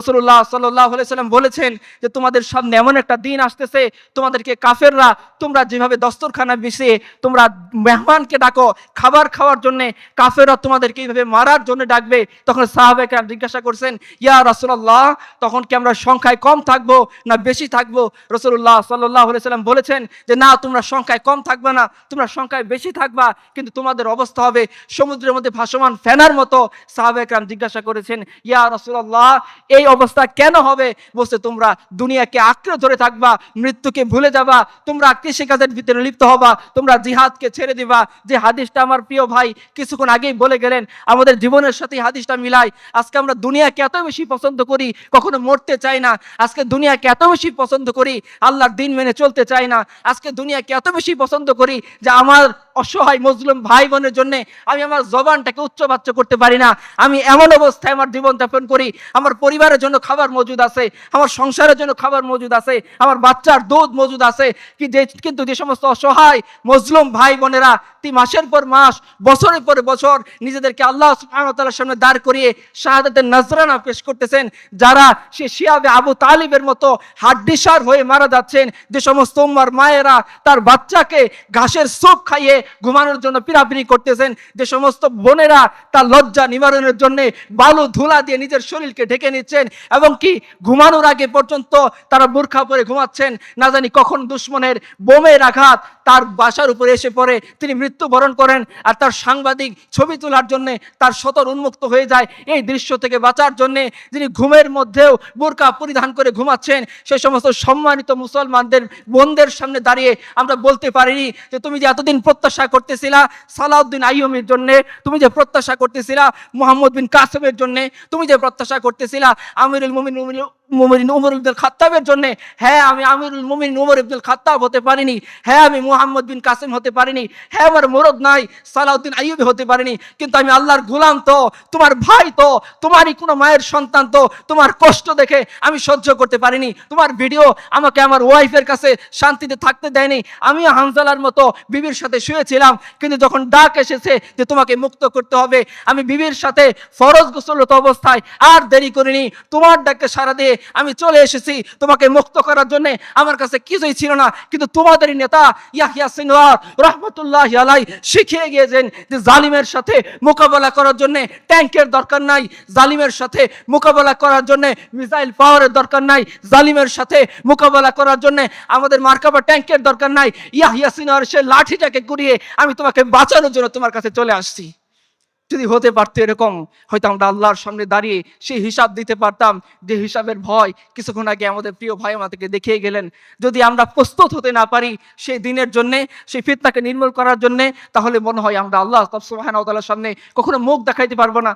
রসুল্লাহ সাল্লাম বলেছেন যে তোমাদের সামনে এমন একটা দিন আসতেছে, তোমাদেরকে কাফেররা তোমরা যেভাবে দস্তরখানা বিছিয়ে তোমরা মেহমানকে ডাকো, খাবার খাওয়ার জন্য, কাফেররা তোমাদেরকে এইভাবে মারার জন্য ডাকবে। তখন সাহাবেকরাম জিজ্ঞাসা করছেন, ইয়া রসুল্লাহ তখন কি আমরা সংখ্যায় কম থাকব না বেশি থাকব? রসুল্লাহ সাল্লাহ সাল্লাম বলেছেন যে, না, তোমরা সংখ্যায় কম থাকবে না, তোমরা সংখ্যায় বেশি থাকবা, কিন্তু তোমাদের অবস্থা হবে সমুদ্রের মধ্যে ভাসমান ফেনার মতো। সাহাবেকরাম জিজ্ঞাসা করেছেন, ইয়া রসুল্লাহ এই অবস্থা কেন হবে? বলছে, তোমরা দুনিয়াকে আঁকড়ে ধরে থাকবা, মৃত্যুকে ভুলে যাবা, তোমরা কৃষিকাজের ভিতরে লিপ্ত হবা, তোমরা জিহাদকে ছেড়ে দিবা। যে হাদিসটা আমার প্রিয় ভাই কিছুক্ষণ আগেই বলে গেলেন, আমাদের জীবনের সাথে হাদিসটা মিলাই আজকে আমরা দুনিয়াকে এত বেশি পছন্দ করি, কখনো মরতে চাই না। আজকে দুনিয়াকে এত বেশি পছন্দ করি, আল্লাহর দিন মেনে চলতে চাই না। আজকে দুনিয়াকে এত বেশি পছন্দ করি যে আমার অসহায় মজলুম ভাই বোনের জন্য আমি আমার জবানটাকে উচ্চবাচ্য করতে পারি না। আমি এমন অবস্থায় আমার জীবন যাপন করি, আমার পরিবারের জন্য খাবার মজুদ আছে, আমার সংসারের জন্য খাবার মজুদ আছে, আমার বাচ্চার দুধ মজুদ আছে। কি যে, কিন্তু যে সমস্ত অসহায় মজলুম ভাই বোনেরা মাসের পর মাস, বছরের পর বছর নিজেদেরকে আল্লাহ তাআলার সামনে দাঁড় করিয়ে শাহাদাতের নজরানা পেশ করতেছেন। যারা সে শিয়াবে আবু তালিবের মতো হাড্ডিসার হয়ে মারা যাচ্ছেন, যে সমস্ত উম্মার মায়েরা তার বাচ্চাকে ঘাসের সুপ খাইয়ে ঘুমানোর জন্য পিরাপিরি করতেছেন, যে সমস্ত বোনেরা তার লজ্জা নিবারণের জন্য বালু ধুলা দিয়ে নিজের শরীরকে ঢেকে নিচ্ছেন, এবং কি ঘুমানোর আগে পর্যন্ত তারা বোরখা পরে ঘুমাচ্ছেন, না জানি কখন দুশ্মনের বোমের আঘাত তার বাসার উপরে এসে পড়ে, তিনি মৃত্যুবরণ করেন, আর তার সাংবাদিক ছবি তোলার জন্য তার সতর উন্মুক্ত হয়ে যায়। এই দৃশ্য থেকে বাঁচার জন্য যিনি ঘুমের মধ্যেও বোরকা পরিধান করে ঘুমাচ্ছেন সেই সমস্ত সম্মানিত মুসলমানদের, বোনদের সামনে দাঁড়িয়ে আমরা বলতে পারিনি যে, তুমি যে এতদিন প্রত্যাশা করতেছিলা সালাউদ্দিন আইয়ুমের জন্য, তুমি যে প্রত্যাশা করতেছিলা মোহাম্মদ বিন কাসমের জন্য, তুমি যে প্রত্যাশা করতেছিলা আমিরুল মুমিন মুমিন উমর ইবনুল খাত্তাবের জন্য হ্যাঁ আমি আমিরুল মুমিন উমর ইবনুল খাত্তাব হতে পারিনি হ্যাঁ আমি মুহাম্মদ বিন কাসেম হতে পারিনি হ্যাঁ আমার মোরদ নাই, সালাউদ্দিন আইয়ুবি হতে পারিনি, কিন্তু আমি আল্লাহর গোলাম তো, তোমার ভাই তো, তোমারই কোনো মায়ের সন্তান তো, তোমার কষ্ট দেখে আমি সহ্য করতে পারিনি, তোমার ভিডিও আমাকে আমার ওয়াইফের কাছে শান্তিতে থাকতে দেয়নি, আমিও হামজালার মতো বিবির সাথে শুয়েছিলাম, কিন্তু যখন ডাক এসেছে যে তোমাকে মুক্ত করতে হবে, আমি বিবির সাথে ফরজ গোসলত অবস্থায় আর দেরি করিনি, তোমার ডাকে সারা দিয়ে আমি চলে এসেছি তোমাকে মুক্ত করার জন্য। আমার কাছে কিছুই ছিল না, কিন্তু তোমাদের নেতা ইয়াহিয়া সিনওয়ার রহমতুল্লাহ আলাই শিখিয়ে গিয়েছেন যে জালিমের সাথে মোকাবেলা করার জন্য ট্যাঙ্কের দরকার নাই, জালিমের সাথে মোকাবেলা করার জন্য মিসাইল পাওয়ারের দরকার নাই, জালিমের সাথে মোকাবেলা করার জন্য আমাদের মার্কাবা ট্যাঙ্কের দরকার নাই। ইয়াহিয়া সিনওয়ার সে লাঠিটাকে ঘুরিয়ে আমি তোমাকে বাঁচানোর জন্য তোমার কাছে চলে আসছি। যদি হতে পারতো এরকম, হয়তো আমরা আল্লাহর সামনে দাঁড়িয়ে সেই হিসাব দিতে পারতাম যে হিসাবের ভয় কিছুক্ষণ আগে আমাদের প্রিয় ভাই আমাদেরকে দেখিয়ে গেলেন। যদি আমরা প্রস্তুত হতে না পারি সেই দিনের জন্যে, সেই ফিতনাকে নির্মূল করার জন্যে, তাহলে মনে হয় আমরা আল্লাহ ওয়া সামনে কখনো মুখ দেখাইতে পারব না।